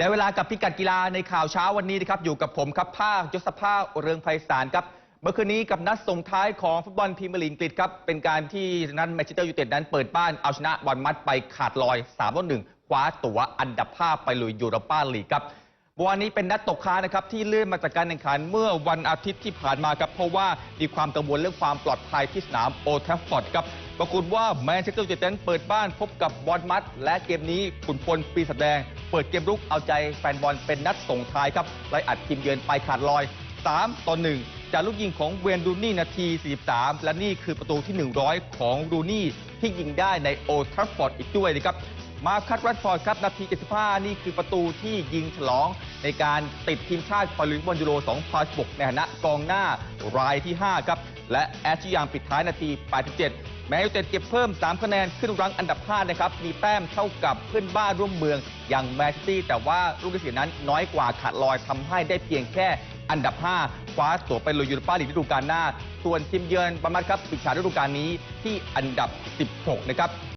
ได้เวลากับพิกัดกีฬาในข่าวเช้าวันนี้นะครับอยู่กับผมครับภาคยศภาเรืองไพศาลครับ เมื่อคืนนี้กับนัดส่งท้ายของฟุตบอลพรีเมียร์ลีกอังกฤษครับ เป็นการที่นั้นแมนเชสเตอร์ยูไนเต็ดนั้นเปิดบ้านเอาชนะบอลมัดไปขาดลอย3ต่อ1คว้าตั๋วอันดับ5ไปลุยยูโรปาลีกครับวันนี้เป็นนัดตกค้างนะครับที่เลื่อนมาจากการแข่งขันเมื่อวันอาทิตย์ที่ผ่านมาครับเพราะว่ามีความกังวลเรื่องความปลอดภัยที่สนามโอลด์แทฟฟอร์ดครับปรากฏว่าแมนเชสเตอร์ยูไนเต็ดเปิดบ้านพบกับบอลมัดและเกมนี้ขุนพลปีศาจแดง เปิดเกมรุกเอาใจแฟนบอลเป็นนัดส่งท้ายครับไล่อัดทีมเยือนไปขาดลอย 3 ต่อ 1 จากลูกยิงของเวนดูนี่นาที 43 และนี่คือประตูที่ 100 ของดูนี่ที่ยิงได้ในโอทัฟฟอร์ดอีกด้วยนะครับ มาคัตแรดฟอร์ดครับนาที 75 นี่คือประตูที่ยิงฉลองในการติดทีมชาติพอลิมบอลยูโร 2016 ในฐานะกองหน้ารายที่ 5 ครับ และแอชยามปิดท้ายนาที 87 แม้ยูเต็ดเก็บเพิ่ม 3 คะแนนขึ้นรั้งอันดับ 5 นะครับ มีแต้มเท่ากับเพื่อนบ้านร่วมเมือง อย่างแมนซิตี้แต่ว่าลูกได้เสียนั้นน้อยกว่าขาดลอยทำให้ได้เพียงแค่อันดับ 5 คว้าตั๋วไปลุยยูโรปาลีกฤดูกาลหน้า ส่วนทีมเยือนประมาทครับปิดฉากฤดูกาลนี้ที่อันดับ 16 นะครับ